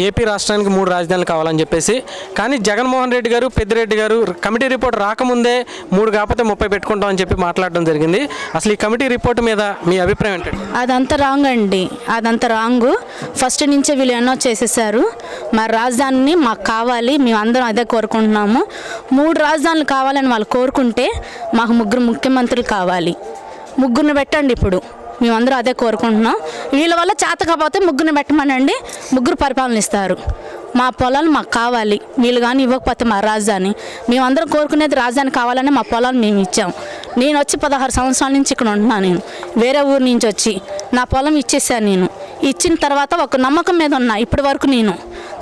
AP రాష్ట్రానికి మూడు రాజధానులు కావాలని చెప్పేసి. కానీ జగన్మోహన్ రెడ్డి గారు పెద్దిరెడ్డి గారు కమిటీ రిపోర్ట్ రాకముందే మూడు కాకపోతే ముప్పై పెట్టుకుంటామని చెప్పి మాట్లాడడం జరిగింది. అసలు ఈ కమిటీ రిపోర్ట్ మీద మీ అభిప్రాయం ఏంటండి? అదంతా రాంగ్ అండి. అదంతా రాంగ్. ఫస్ట్ నుంచే వీళ్ళు ఎన్నో చేసేసారు. మా రాజధానిని మాకు కావాలి మేము అందరం అదే కోరుకుంటున్నాము. మూడు రాజధానులు కావాలని వాళ్ళు కోరుకుంటే మాకు ముగ్గురు ముఖ్యమంత్రులు కావాలి. ముగ్గురిని పెట్టండి ఇప్పుడు. మేమందరూ అదే కోరుకుంటున్నాం. వీళ్ళ వల్ల చేతకపోతే ముగ్గురు ముగ్గురిని పెట్టమనండి. ముగ్గురు పరిపాలన ఇస్తారు. మా పొలాలు మాకు కావాలి. వీళ్ళు కానీ ఇవ్వకపోతే మా రాజధాని. మేమందరం కోరుకునేది రాజధాని కావాలని మా పొలాలు మేము ఇచ్చాం. నేను వచ్చి పదహారు సంవత్సరాల నుంచి ఇక్కడ ఉంటున్నాను నేను. వేరే ఊరు నుంచి వచ్చి నా పొలం ఇచ్చేసాను నేను. ఇచ్చిన తర్వాత ఒక నమ్మకం మీద ఉన్నా ఇప్పటి వరకు నేను.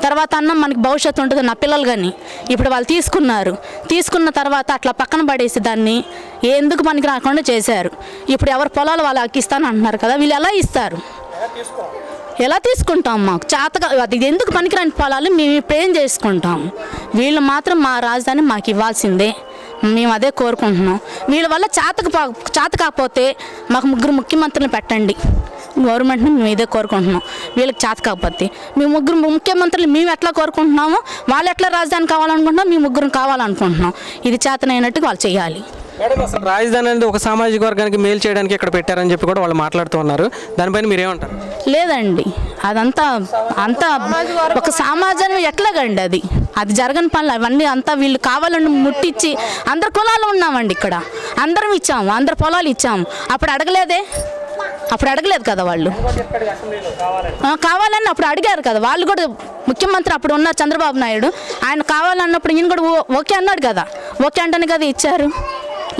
తర్వాత అన్న మనకి భవిష్యత్తు ఉంటుంది నా పిల్లలు కానీ ఇప్పుడు వాళ్ళు తీసుకున్నారు. తీసుకున్న తర్వాత అట్లా పక్కన పడేసి దాన్ని ఎందుకు పనికి రాకుండా చేశారు? ఇప్పుడు ఎవరు పొలాలు వాళ్ళకి ఇస్తాను అంటున్నారు కదా వీళ్ళు ఎలా ఇస్తారు? ఎలా తీసుకుంటాం మాకు? చేతగా అది ఎందుకు పనికిరాని పొలాలు మేము ఇప్పుడు ఏం చేసుకుంటాం? వీళ్ళు మాత్రం మా రాజధాని మాకు ఇవ్వాల్సిందే. మేము అదే కోరుకుంటున్నాం. వీళ్ళ వల్ల చేతకు పా- చేత కాకపోతే మాకు ముగ్గురు ముఖ్యమంత్రులు పెట్టండి. గవర్నమెంట్ని మేము ఇదే కోరుకుంటున్నాం. వీళ్ళకి చేత కాకపోతే. మీ ముగ్గురు ముఖ్యమంత్రులు మేము ఎట్లా కోరుకుంటున్నామో వాళ్ళు ఎట్లా రాజధాని కావాలనుకుంటున్నాం మీ ముగ్గురు కావాలనుకుంటున్నాం. ఇది చేతనైనట్టు వాళ్ళు చేయాలి. మేడం అసలు రాజధాని అనేది ఒక సామాజిక వర్గానికి మేలు చేయడానికి ఇక్కడ పెట్టారని చెప్పి కూడా వాళ్ళు మాట్లాడుతూ ఉన్నారు. దానిపైన మీరేమంటారు? లేదండి. అదంతా అంతా ఒక సమాజం ఎట్లాగండి అది? అది జరగని పనులు అవన్నీ అంతా వీళ్ళు కావాలని ముట్టించి అందరు కులాలు ఉన్నామండి ఇక్కడ. అందరం ఇచ్చాము అందరు పొలాలు ఇచ్చాము. అప్పుడు అడగలేదే? అప్పుడు అడగలేదు కదా వాళ్ళు. కావాలని అప్పుడు అడిగారు కదా. వాళ్ళు కూడా ముఖ్యమంత్రి అప్పుడు ఉన్న చంద్రబాబు నాయుడు. ఆయన కావాలన్నప్పుడు ఈయన కూడా ఓ- ఓకే అన్నాడు కదా. ఓకే అంటేనే కదా ఇచ్చారు.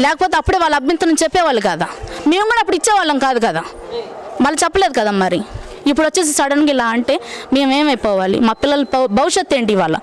లేకపోతే అప్పుడే వాళ్ళ అభ్యంతరం చెప్పేవాళ్ళు కదా. మేము కూడా అప్పుడు ఇచ్చేవాళ్ళం కాదు కదా. వాళ్ళు చెప్పలేదు కదా మరి. ఇప్పుడు వచ్చేసి సడన్గా ఇలా అంటే మేమేమైపోవాలి? మా పిల్లల భవిష్యత్తు ఏంటి ఇవాళ?